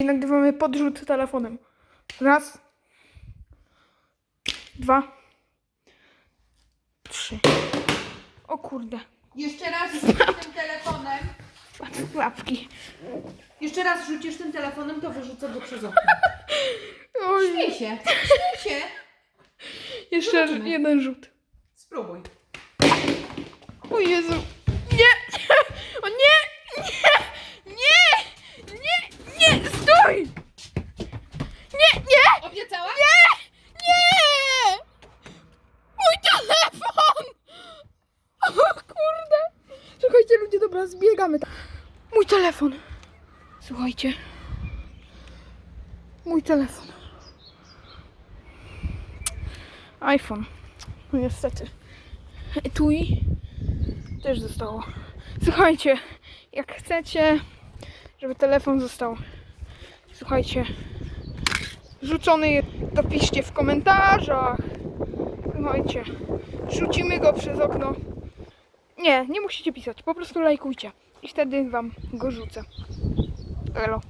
I nagrywamy podrzut telefonem. Raz. Dwa. Trzy. O kurde. Jeszcze raz rzucisz tym telefonem. Patrz, łapki. Jeszcze raz rzucisz tym telefonem, to wyrzucę go przez okno. Śmiej się, śmiej się. jeszcze Zobaczymy. jeden rzut. Spróbuj. O Jezu. Nie! O nie! Nie! Nie! Nie! Nie! Stój! Nie! Nie! Obiecałaś? Nie! Nie! Mój telefon! O kurde! Słuchajcie ludzie, dobra, zbiegamy. Mój telefon. Słuchajcie. Mój telefon. iPhone. No niestety. Etui też zostało. Słuchajcie, jak chcecie, żeby telefon został, słuchajcie, rzucony, to piszcie w komentarzach. Słuchajcie, rzucimy go przez okno. Nie, nie musicie pisać, po prostu lajkujcie i wtedy wam go rzucę. Elo.